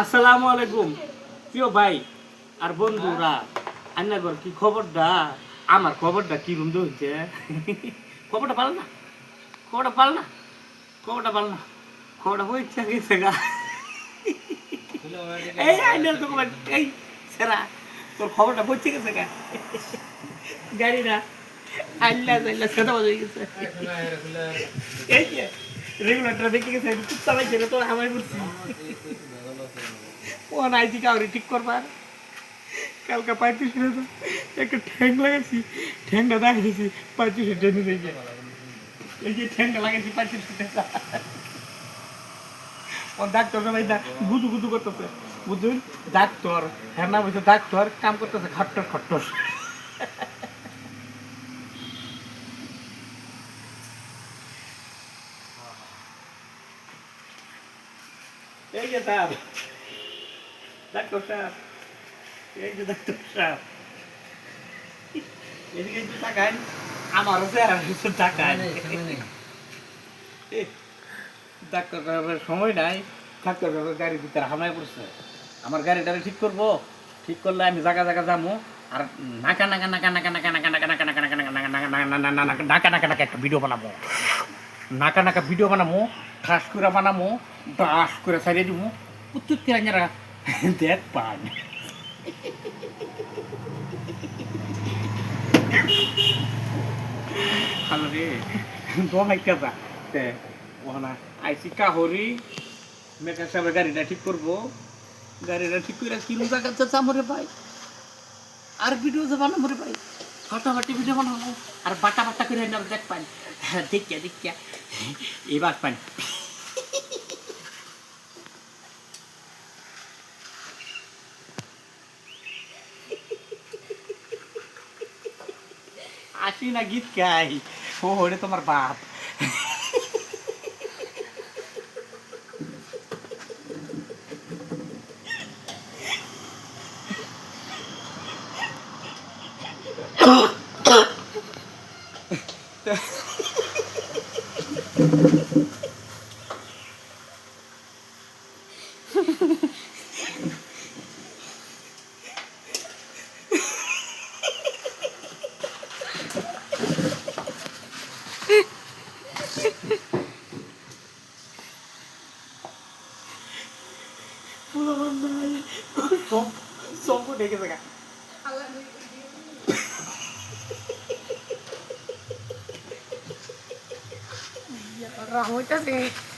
আসসালামু আলাইকুম। প্রিয় ভাই আর বন্ধুরা আন্নাগর কি খবরটা? আমার খবরটা কি রুম হচ্ছে খবরটা পাল না? খবরটা পাল না? খবরটা পাল না? খবরটা হয়েছে গেছে গা? এই আইনার তো এই সেরা, তোর খবরটা পৌঁছে গেছে গা? গাড়ি না। আল্লাহ আল্লাহ সেটা হয়ে গেছে। এই যে রেগুলেটর দেখে গেছে কুত্তা পাইছে রে, তোর আমায় করছি ও নাইটি কাউরি ঠিক করবার। কালকে পঁয়ত্রিশ টাকা একটা ঠ্যাং লাগাইছি, ঠ্যাংটা দেখা দিয়েছি পঁয়ত্রিশ টেনে দিয়েছে এই যে ঠ্যাংটা লাগাইছি, পঁয়ত্রিশ টাকা ও ডাক্তার গুদু গুদু করতেছে। হ্যাঁ না কাম করতেছে খট্টর খট্টর এই যে সাহেব ডাক্তার সাহেব এই যে ডাক্তার সাহেব এদিকে একটু তাকান আমারও চেহারা কিছু তাকান ডাক্তার সাহেবের সময় নাই ডাক্তার সাহেবের গাড়ির ভিতরে হামায় পড়ছে আমার গাড়িটা ঠিক করব ঠিক করলে আমি জায়গা জায়গা যাব আর নাকা নাকা নাকা নাকা নাকা নাকা নাকা নাকা নাকা নাকা নাকা নাকা নাকা নাকা নাকা নাকা নাকা নাকা একটা ভিডিও বানাবো নাকা নাকা ভিডিও বানাবো ঠাস করে বানাবো দাস করে সারিয়ে দিব প্রত্যেক তিরাঙ্গারা দেখ পান। হ্যালো রে দোহাই কাজা ওখানে আইসি কাহরি। মেকার সাহেবের গাড়িটা ঠিক করব। গাড়িটা ঠিক করে কিলো টাকা চাচা মরে ভাই? আর ভিডিও যে বানাবো রে ভাই? ফাটাফাটি ভিডিও বানাবো আর বাটা करे नवदक पन दिख क्या दिख क्या ये बात पन आशी ना गीत क्या है वो हो रहे तुम्हारे बाप Pulang mana? Sok, sok pun dia kata kan. Alat ni. 我不会的。